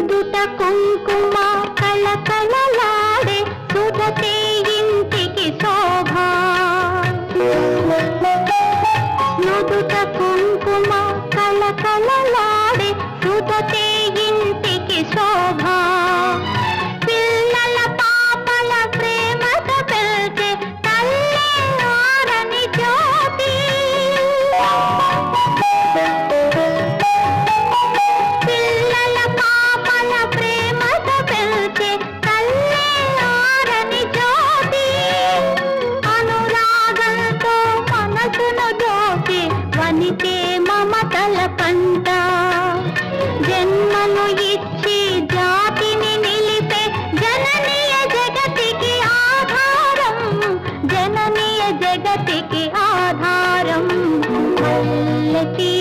నుదుట కుంకుమ కళకళలాడే సుధతే ఇంటికి శోభ. నుదుట కుంకుమ కళకళలాడే సుధతే ఇంటికి శోభా. పంట జన్మను ఇచ్చి జాతిని నిలిపే జననీయ జగతికి ఆధారం జననీయ జగతికి ఆధారం పల్లకి